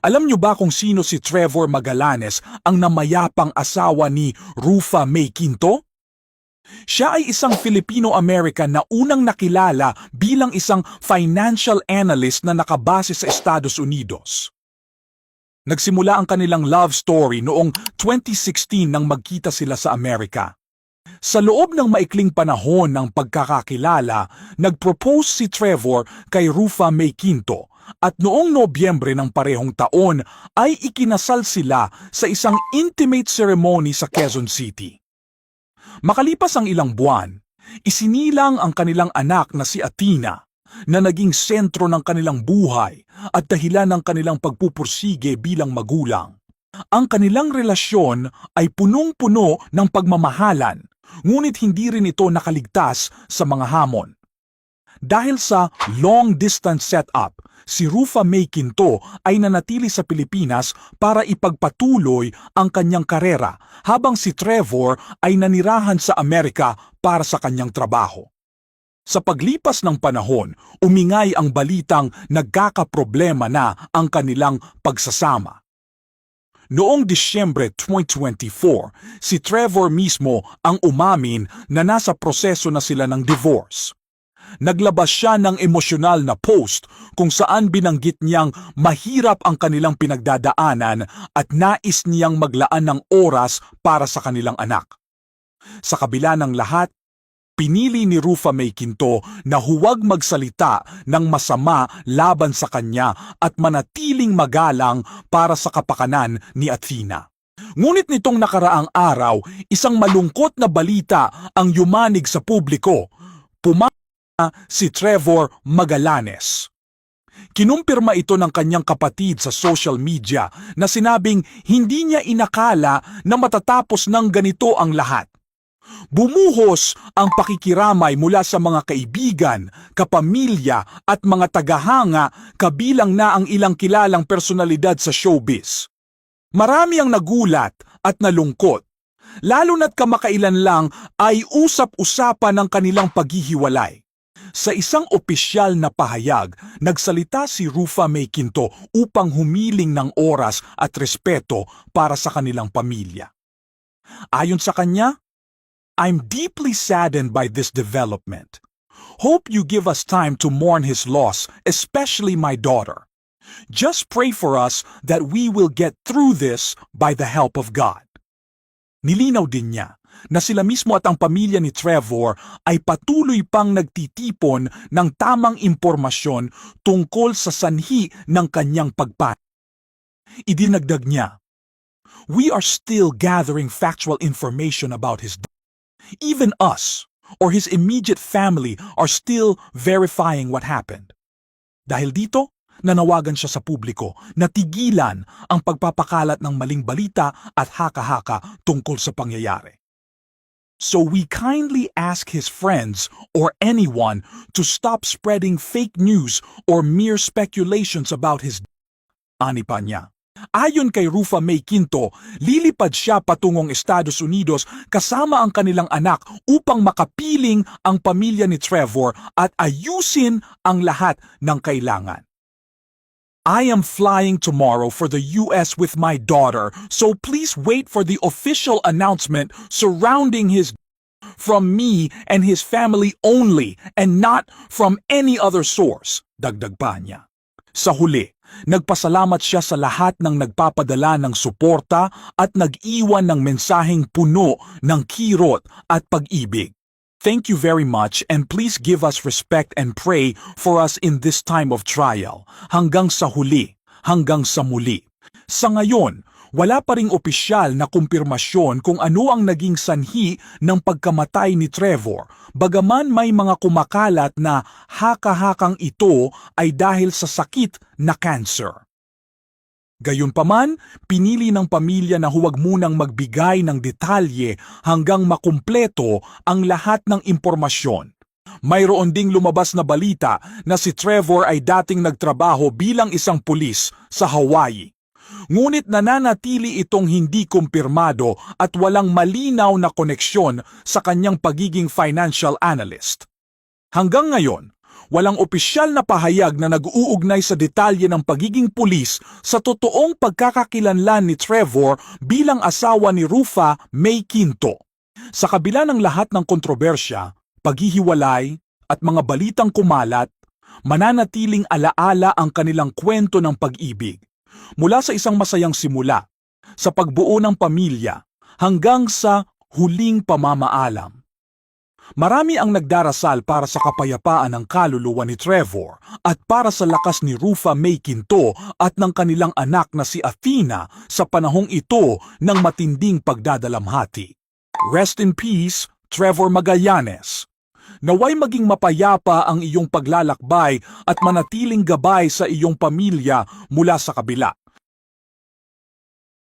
Alam niyo ba kung sino si Trevor Magallanes, ang namayapang asawa ni Rufa May Quinto? Siya ay isang Filipino-American na unang nakilala bilang isang financial analyst na nakabase sa Estados Unidos. Nagsimula ang kanilang love story noong 2016 nang magkita sila sa Amerika. Sa loob ng maikling panahon ng pagkakakilala, nag-propose si Trevor kay Rufa May Quinto at noong Nobyembre ng parehong taon ay ikinasal sila sa isang intimate ceremony sa Quezon City. Makalipas ang ilang buwan, isinilang ang kanilang anak na si Athena na naging sentro ng kanilang buhay at dahilan ng kanilang pagpupursige bilang magulang. Ang kanilang relasyon ay punong-puno ng pagmamahalan, ngunit hindi rin ito nakaligtas sa mga hamon. Dahil sa long-distance setup, si Rufa May Quinto ay nanatili sa Pilipinas para ipagpatuloy ang kanyang karera habang si Trevor ay nanirahan sa Amerika para sa kanyang trabaho. Sa paglipas ng panahon, umingay ang balitang nagkakaproblema na ang kanilang pagsasama. Noong Disyembre 2024, si Trevor mismo ang umamin na nasa proseso na sila ng divorce. Naglabas siya ng emosyonal na post kung saan binanggit niyang mahirap ang kanilang pinagdadaanan at nais niyang maglaan ng oras para sa kanilang anak. Sa kabila ng lahat, pinili ni Rufa May Quinto na huwag magsalita ng masama laban sa kanya at manatiling magalang para sa kapakanan ni Athena. Ngunit nitong nakaraang araw, isang malungkot na balita ang yumanig sa publiko. Puma si Trevor Magallanes. Kinumpirma ito ng kanyang kapatid sa social media na sinabing hindi niya inakala na matatapos ng ganito ang lahat. Bumuhos ang pakikiramay mula sa mga kaibigan, kapamilya at mga tagahanga kabilang na ang ilang kilalang personalidad sa showbiz. Marami ang nagulat at nalungkot, lalo na't kamakailan lang ay usap-usapan ng kanilang paghihiwalay. Sa isang opisyal na pahayag, nagsalita si Rufa May Quinto upang humiling ng oras at respeto para sa kanilang pamilya. Ayon sa kanya, I'm deeply saddened by this development. Hope you give us time to mourn his loss, especially my daughter. Just pray for us that we will get through this by the help of God. Nilinaw din niya na sila mismo at ang pamilya ni Trevor ay patuloy pang nagtitipon ng tamang impormasyon tungkol sa sanhi ng kanyang pagpat. Idinagdag niya, We are still gathering factual information about his death. Even us or his immediate family are still verifying what happened. Dahil dito, nanawagan siya sa publiko na tigilan ang pagpapakalat ng maling balita at haka-haka tungkol sa pangyayari. So we kindly ask his friends or anyone to stop spreading fake news or mere speculations about his ani pa niya. Ayon kay Rufa May Quinto, lilipad siya patungong Estados Unidos kasama ang kanilang anak upang makapiling ang pamilya ni Trevor at ayusin ang lahat ng kailangan. I am flying tomorrow for the US with my daughter, so please wait for the official announcement surrounding his from me and his family only and not from any other source, dagdag pa niya. Sa huli, nagpasalamat siya sa lahat ng nagpapadala ng suporta at nag-iwan ng mensaheng puno ng kirot at pag-ibig. Thank you very much and please give us respect and pray for us in this time of trial, hanggang sa huli, hanggang sa muli. Sa ngayon, wala pa ring opisyal na kumpirmasyon kung ano ang naging sanhi ng pagkamatay ni Trevor, bagaman may mga kumakalat na haka-hakang ito ay dahil sa sakit na cancer. Gayunpaman, pinili ng pamilya na huwag munang magbigay ng detalye hanggang makumpleto ang lahat ng impormasyon. Mayroon ding lumabas na balita na si Trevor ay dating nagtrabaho bilang isang pulis sa Hawaii. Ngunit nananatili itong hindi kumpirmado at walang malinaw na koneksyon sa kanyang pagiging financial analyst. Hanggang ngayon, walang opisyal na pahayag na nag-uugnay sa detalye ng pagiging pulis sa totoong pagkakakilanlan ni Trevor bilang asawa ni Rufa May Quinto. Sa kabila ng lahat ng kontrobersya, paghihiwalay at mga balitang kumalat, mananatiling alaala ang kanilang kwento ng pag-ibig. Mula sa isang masayang simula, sa pagbuo ng pamilya, hanggang sa huling pamamaalam. Marami ang nagdarasal para sa kapayapaan ng kaluluwa ni Trevor at para sa lakas ni Rufa May Quinto at ng kanilang anak na si Athena sa panahong ito ng matinding pagdadalamhati. Rest in peace, Trevor Magallanes. Naway maging mapayapa ang iyong paglalakbay at manatiling gabay sa iyong pamilya mula sa kabila.